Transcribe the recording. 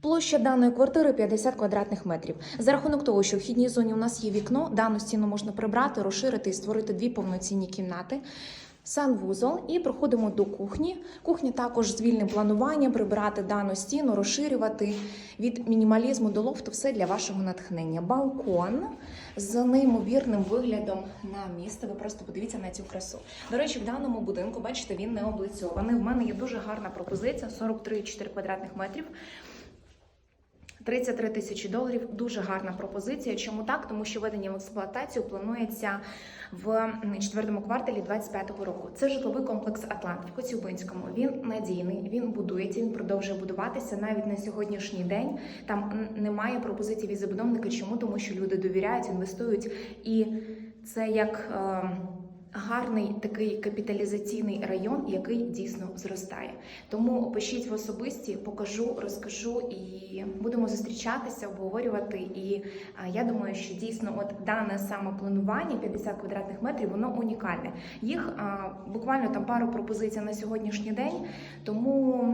Площа даної квартири 50 квадратних метрів. За рахунок того, що в вхідній зоні у нас є вікно, дану стіну можна прибрати, розширити і створити дві повноцінні кімнати. Санвузол і проходимо до кухні. Кухня також з вільним плануванням прибирати дану стіну, розширювати від мінімалізму до лофту все для вашого натхнення. Балкон з неймовірним виглядом на місто. Ви просто подивіться на цю красу. До речі, в даному будинку, бачите, він не облицьований. У мене є дуже гарна пропозиція: 43,4 квадратних метрів. 33 тисячі доларів дуже гарна пропозиція. Чому так? Тому що введення в експлуатацію планується в четвертому кварталі 25-го року. Це житловий комплекс Атлант в Коцюбинському. Він надійний, він будується, він продовжує будуватися навіть на сьогоднішній день. Там немає пропозицій від забудовника. Чому? Тому що люди довіряють, інвестують, і це як. е, Гарний такий капіталізаційний район, який дійсно зростає. Тому пишіть в особисті, покажу, розкажу і будемо зустрічатися, обговорювати. І я думаю, що дійсно, от дане саме планування 50 квадратних метрів, воно унікальне. Їх а, буквально там пару пропозицій на сьогоднішній день. Тому